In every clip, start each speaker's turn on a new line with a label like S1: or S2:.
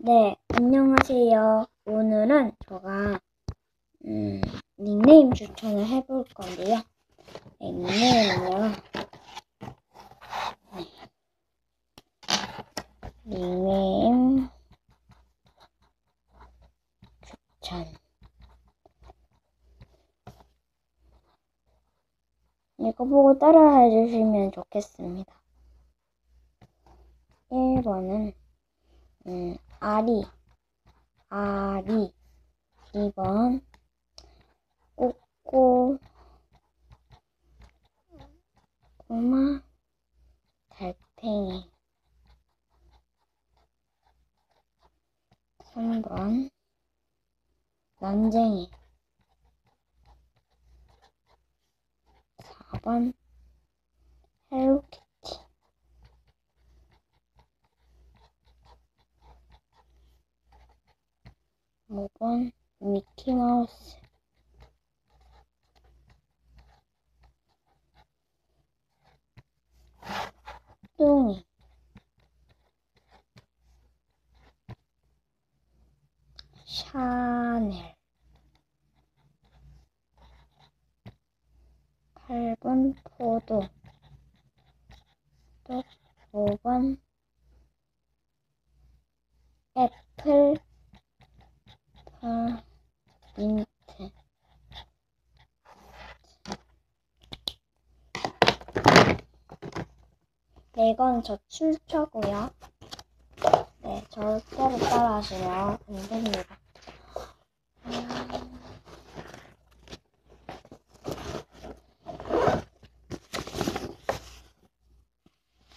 S1: 네, 안녕하세요. 오늘은 제가 음, 닉네임 추천을 해볼 건데요. 네, 닉네임은요. 네. 닉네임 추천. 이거 보고 따라 해 주시면 좋겠습니다. 1번은 음, 아리, 아리. 2번, 꼬꼬, 꼬마, 달팽이. 3번, 난쟁이. 4번, 헬로키티. 5번 미키마우스. 뚱이. 샤넬. 8번 포도. 또 5번 애플 아, 민트. 네, 이건 저 출처고요. 네, 절대로 따라 하시면 안 됩니다.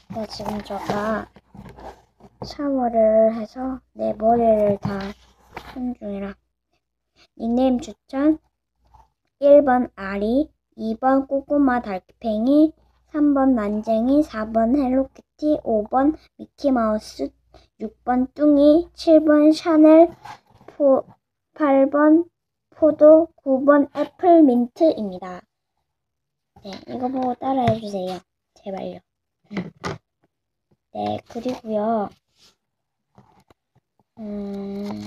S1: 네, 지금 제가 샤워를 해서 내 머리를 다 한 중이라 닉네임 추천 1번 아리 2번 꼬꼬마 달팽이 3번 난쟁이 4번 헬로키티 5번 미키마우스 6번 뚱이 7번 샤넬 포, 8번 포도 9번 애플 민트입니다. 네, 이거 보고 따라해 주세요. 제발요. 네, 그리고요. 음...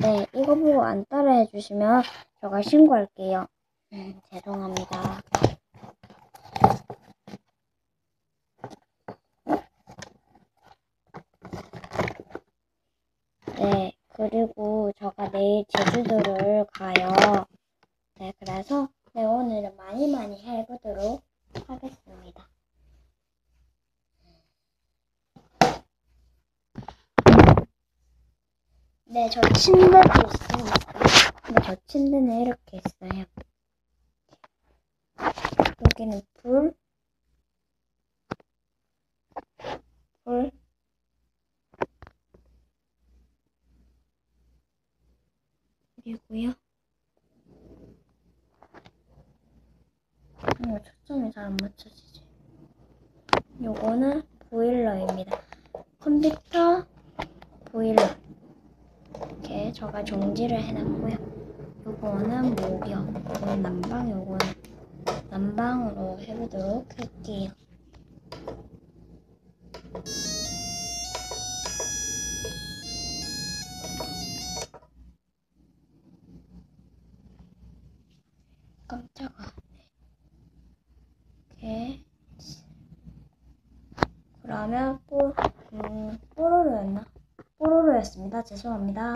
S1: 네, 이거 보고 안 따라해 주시면 제가 신고할게요. 음, 죄송합니다. 네, 그리고 제가 내일 제주도를 가요. 네, 그래서 네, 오늘은 많이 많이 해보도록 하겠습니다. 네, 저 침대도 있습니다. 근데 저 침대는 이렇게 있어요. 여기는 불, 불, 그리고요. 이거 초점이 잘 안 맞춰지지. 요거는 보일러입니다. 컴퓨터 보일러. 저가 종지를 해놨고요. 요거는 목욕, 요거는 난방, 요거는 난방으로 해보도록 할게요. 깜짝아. 이렇게. 그러면 뽀, 음, 뽀로로였나? 뽀로로였습니다. 죄송합니다.